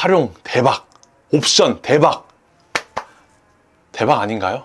활용 대박. 옵션 대박. 대박 아닌가요?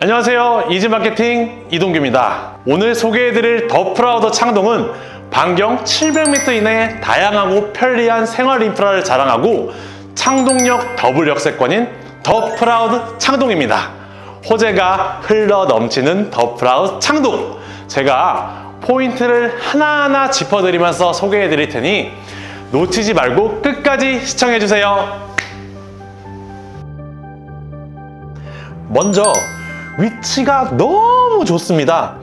안녕하세요. 이지마케팅 이동규입니다. 오늘 소개해드릴 더 프라우더 창동은 반경 700m 이내의 다양하고 편리한 생활 인프라를 자랑하고 창동역 더블 역세권인 더 프라우드 창동입니다. 호재가 흘러 넘치는 더 프라우드 창동. 제가 포인트를 하나하나 짚어드리면서 소개해 드릴 테니 놓치지 말고 끝까지 시청해 주세요. 먼저 위치가 너무 좋습니다.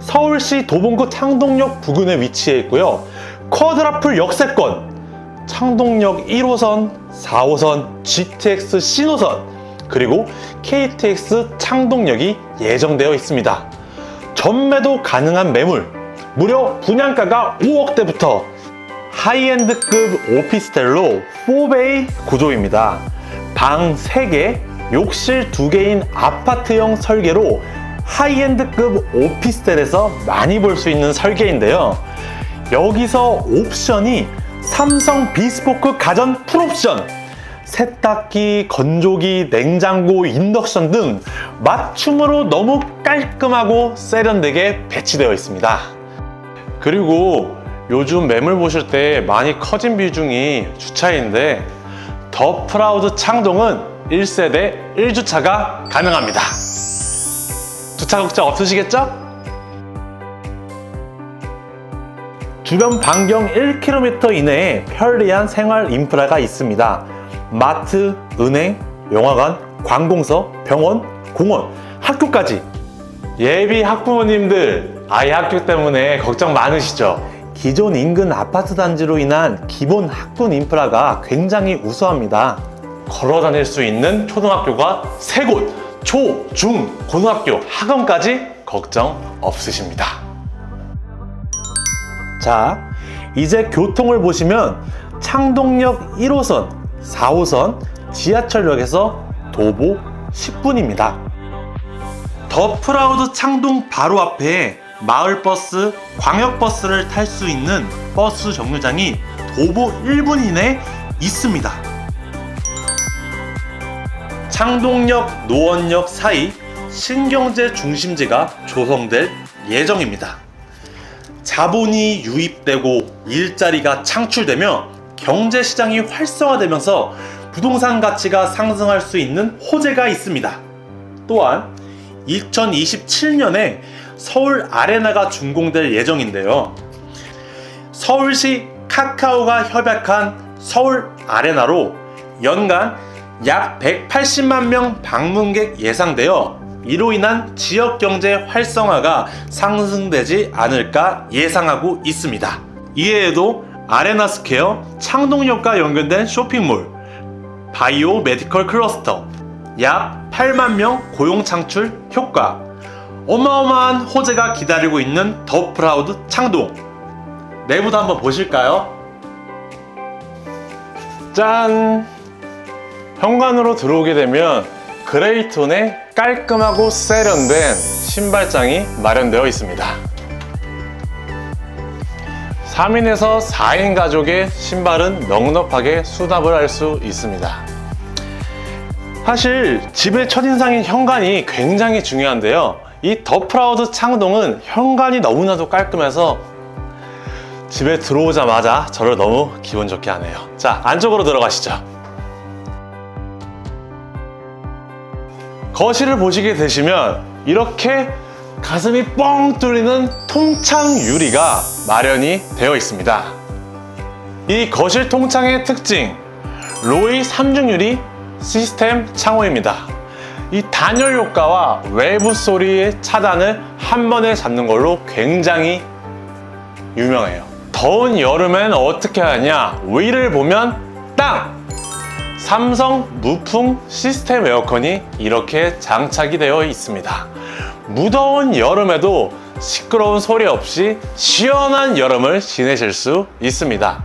서울시 도봉구 창동역 부근에 위치해 있고요. 쿼드라플 역세권, 창동역 1호선, 4호선, GTX 신호선, 그리고 KTX 창동역이 예정되어 있습니다. 전매도 가능한 매물, 무려 분양가가 5억대부터 하이엔드급 오피스텔로 4베이 구조입니다. 방 3개, 욕실 2개인 아파트형 설계로 하이엔드급 오피스텔에서 많이 볼 수 있는 설계인데요. 여기서 옵션이 삼성 비스포크 가전 풀옵션, 세탁기, 건조기, 냉장고, 인덕션 등 맞춤으로 너무 깔끔하고 세련되게 배치되어 있습니다. 그리고 요즘 매물 보실 때 많이 커진 비중이 주차인데 더 프라우드 창동은 1세대 1주차가 가능합니다. 주차 걱정 없으시겠죠? 주변 반경 1km 이내에 편리한 생활 인프라가 있습니다. 마트, 은행, 영화관, 관공서, 병원, 공원, 학교까지. 예비 학부모님들, 아이 학교 때문에 걱정 많으시죠? 기존 인근 아파트 단지로 인한 기본 학군 인프라가 굉장히 우수합니다. 걸어 다닐 수 있는 초등학교가 세 곳, 초, 중, 고등학교, 학원까지 걱정 없으십니다. 자, 이제 교통을 보시면 창동역 1호선, 4호선, 지하철역에서 도보 10분입니다. 더 프라우드 창동 바로 앞에 마을버스, 광역버스를 탈 수 있는 버스 정류장이 도보 1분 이내에 있습니다. 창동역, 노원역 사이 신경제 중심지가 조성될 예정입니다. 자본이 유입되고 일자리가 창출되며 경제 시장이 활성화되면서 부동산 가치가 상승할 수 있는 호재가 있습니다. 또한 2027년에 서울 아레나가 준공될 예정인데요. 서울시 카카오가 협약한 서울 아레나로 연간 약 180만 명 방문객 예상되어 이로 인한 지역 경제 활성화가 상승되지 않을까 예상하고 있습니다. 이외에도 아레나 스퀘어, 창동역과 연결된 쇼핑몰, 바이오 메디컬 클러스터, 약 8만 명 고용 창출 효과, 어마어마한 호재가 기다리고 있는 더 프라우드 창동. 내부도 한번 보실까요? 짠! 현관으로 들어오게 되면 그레이톤의 깔끔하고 세련된 신발장이 마련되어 있습니다. 3인에서 4인 가족의 신발은 넉넉하게 수납을 할 수 있습니다. 사실 집의 첫인상인 현관이 굉장히 중요한데요. 이 더 프라우드 창동은 현관이 너무나도 깔끔해서 집에 들어오자마자 저를 너무 기분 좋게 하네요. 자, 안쪽으로 들어가시죠. 거실을 보시게 되시면 이렇게 가슴이 뻥 뚫리는 통창 유리가 마련이 되어 있습니다. 이 거실 통창의 특징, 로이 3중 유리 시스템 창호입니다. 이 단열 효과와 외부 소리의 차단을 한 번에 잡는 걸로 굉장히 유명해요. 더운 여름엔 어떻게 하냐? 위를 보면 땅! 삼성 무풍 시스템 에어컨이 이렇게 장착이 되어 있습니다. 무더운 여름에도 시끄러운 소리 없이 시원한 여름을 지내실 수 있습니다.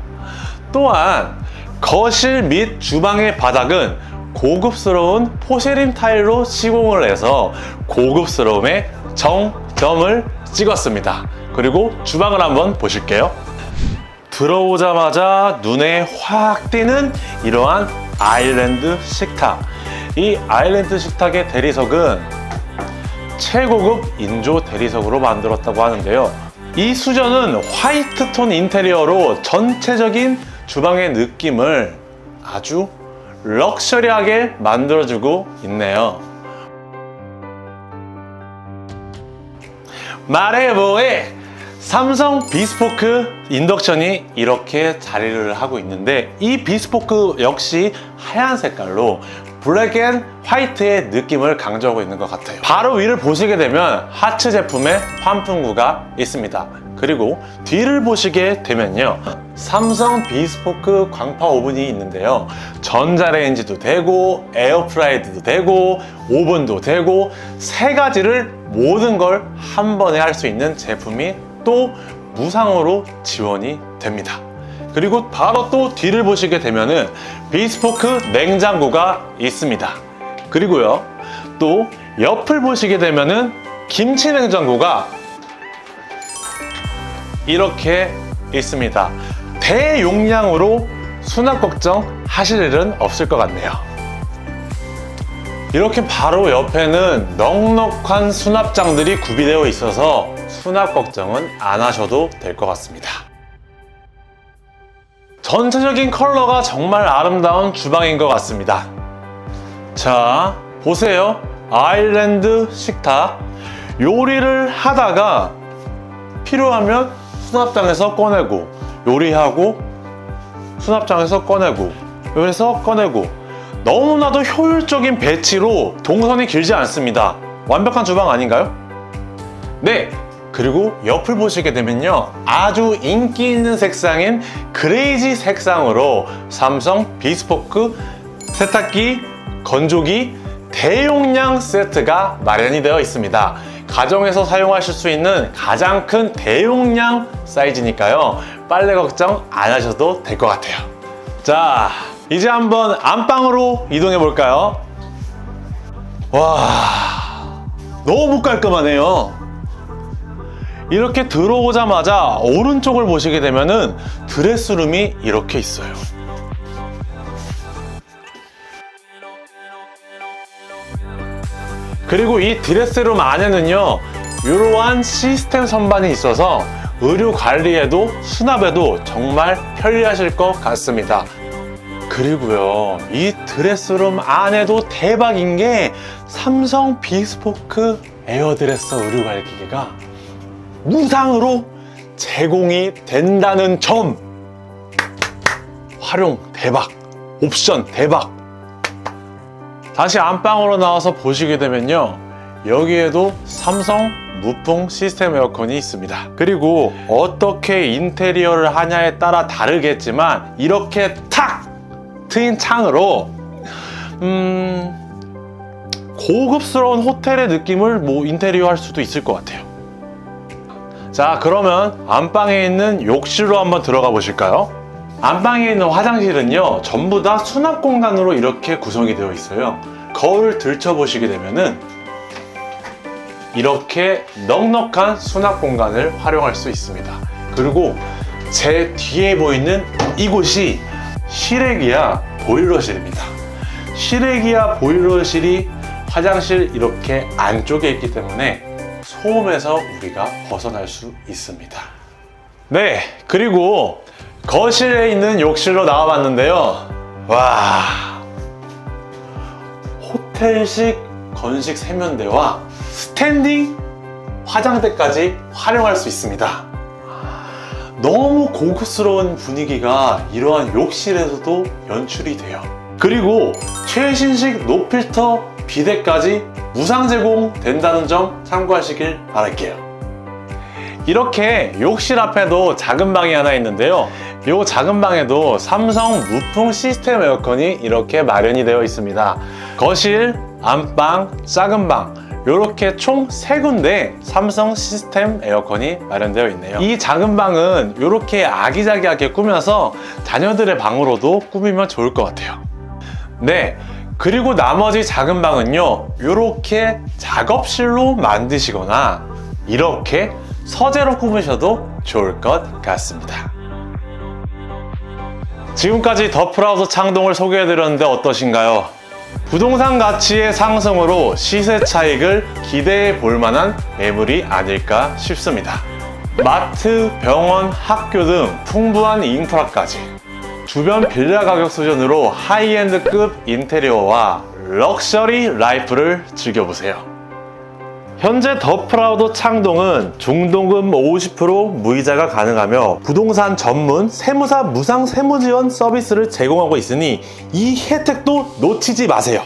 또한 거실 및 주방의 바닥은 고급스러운 포세림 타일로 시공을 해서 고급스러움의 정점을 찍었습니다. 그리고 주방을 한번 보실게요. 들어오자마자 눈에 확 띄는 이러한 아일랜드 식탁. 이 아일랜드 식탁의 대리석은 최고급 인조 대리석으로 만들었다고 하는데요. 이 수전은 화이트 톤 인테리어로 전체적인 주방의 느낌을 아주 럭셔리하게 만들어주고 있네요. 마레보의 삼성 비스포크 인덕션이 이렇게 자리를 하고 있는데 이 비스포크 역시 하얀 색깔로 블랙 앤 화이트의 느낌을 강조하고 있는 것 같아요. 바로 위를 보시게 되면 하츠 제품의 환풍구가 있습니다. 그리고 뒤를 보시게 되면요. 삼성 비스포크 광파 오븐이 있는데요. 전자레인지도 되고 에어프라이드도 되고 오븐도 되고 세 가지를 모든 걸 한 번에 할 수 있는 제품이 또 무상으로 지원이 됩니다. 그리고 바로 또 뒤를 보시게 되면은 비스포크 냉장고가 있습니다. 그리고요, 또 옆을 보시게 되면은 김치 냉장고가 이렇게 있습니다. 대용량으로 수납 걱정 하실 일은 없을 것 같네요. 이렇게 바로 옆에는 넉넉한 수납장들이 구비되어 있어서 수납 걱정은 안 하셔도 될 것 같습니다. 전체적인 컬러가 정말 아름다운 주방인 것 같습니다. 자, 보세요. 아일랜드 식탁. 요리를 하다가 필요하면 수납장에서 꺼내고, 요리하고, 수납장에서 꺼내고, 여기서 꺼내고, 너무나도 효율적인 배치로 동선이 길지 않습니다. 완벽한 주방 아닌가요? 네. 그리고 옆을 보시게 되면요. 아주 인기 있는 색상인 그레이지 색상으로 삼성 비스포크 세탁기, 건조기, 대용량 세트가 마련이 되어 있습니다. 가정에서 사용하실 수 있는 가장 큰 대용량 사이즈니까요. 빨래 걱정 안 하셔도 될 것 같아요. 자, 이제 한번 안방으로 이동해 볼까요? 와, 너무 깔끔하네요. 이렇게 들어오자마자 오른쪽을 보시게 되면은 드레스룸이 이렇게 있어요. 그리고 이 드레스룸 안에는요, 이러한 시스템 선반이 있어서 의류 관리에도 수납에도 정말 편리하실 것 같습니다. 그리고요, 이 드레스룸 안에도 대박인 게 삼성 비스포크 에어드레서 의류 관리 기계가 무상으로 제공이 된다는 점! 활용 대박! 옵션 대박! 다시 안방으로 나와서 보시게 되면요. 여기에도 삼성 무풍 시스템 에어컨이 있습니다. 그리고 어떻게 인테리어를 하냐에 따라 다르겠지만 이렇게 탁 트인 창으로 음 고급스러운 호텔의 느낌을 뭐 인테리어 할 수도 있을 것 같아요. 자, 그러면 안방에 있는 욕실로 한번 들어가 보실까요? 안방에 있는 화장실은요, 전부 다 수납 공간으로 이렇게 구성이 되어 있어요. 거울 들춰보시게 되면은 이렇게 넉넉한 수납 공간을 활용할 수 있습니다. 그리고 제 뒤에 보이는 이곳이 실외기야 보일러실입니다. 실외기야 보일러실이 화장실 이렇게 안쪽에 있기 때문에 소음에서 우리가 벗어날 수 있습니다. 네, 그리고 거실에 있는 욕실로 나와봤는데요. 와, 호텔식 건식 세면대와 스탠딩 화장대까지 활용할 수 있습니다. 너무 고급스러운 분위기가 이러한 욕실에서도 연출이 돼요. 그리고 최신식 노필터 비데까지 무상 제공된다는 점 참고하시길 바랄게요. 이렇게 욕실 앞에도 작은 방이 하나 있는데요. 이 작은 방에도 삼성 무풍 시스템 에어컨이 이렇게 마련이 되어 있습니다. 거실, 안방, 작은 방, 이렇게 총세 군데 삼성 시스템 에어컨이 마련되어 있네요. 이 작은 방은 이렇게 아기자기하게 꾸며서 자녀들의 방으로도 꾸미면 좋을 것 같아요. 네. 그리고 나머지 작은 방은요, 이렇게 작업실로 만드시거나 이렇게 서재로 꾸미셔도 좋을 것 같습니다. 지금까지 더 프라우드 창동을 소개해드렸는데 어떠신가요? 부동산 가치의 상승으로 시세 차익을 기대해 볼 만한 매물이 아닐까 싶습니다. 마트, 병원, 학교 등 풍부한 인프라까지 주변 빌라 가격 수준으로 하이엔드급 인테리어와 럭셔리 라이프를 즐겨보세요. 현재 더 프라우드 창동은 중도금 50% 무이자가 가능하며 부동산 전문 세무사 무상 세무 지원 서비스를 제공하고 있으니 이 혜택도 놓치지 마세요.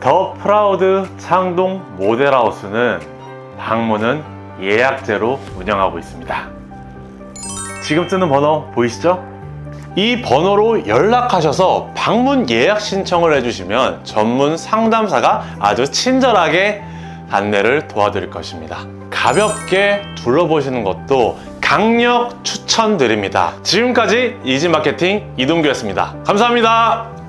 더 프라우드 창동 모델하우스는 방문은 예약제로 운영하고 있습니다. 지금 뜨는 번호 보이시죠? 이 번호로 연락하셔서 방문 예약 신청을 해주시면 전문 상담사가 아주 친절하게 안내를 도와드릴 것입니다. 가볍게 둘러보시는 것도 강력 추천드립니다. 지금까지 이지마케팅 이동규였습니다. 감사합니다.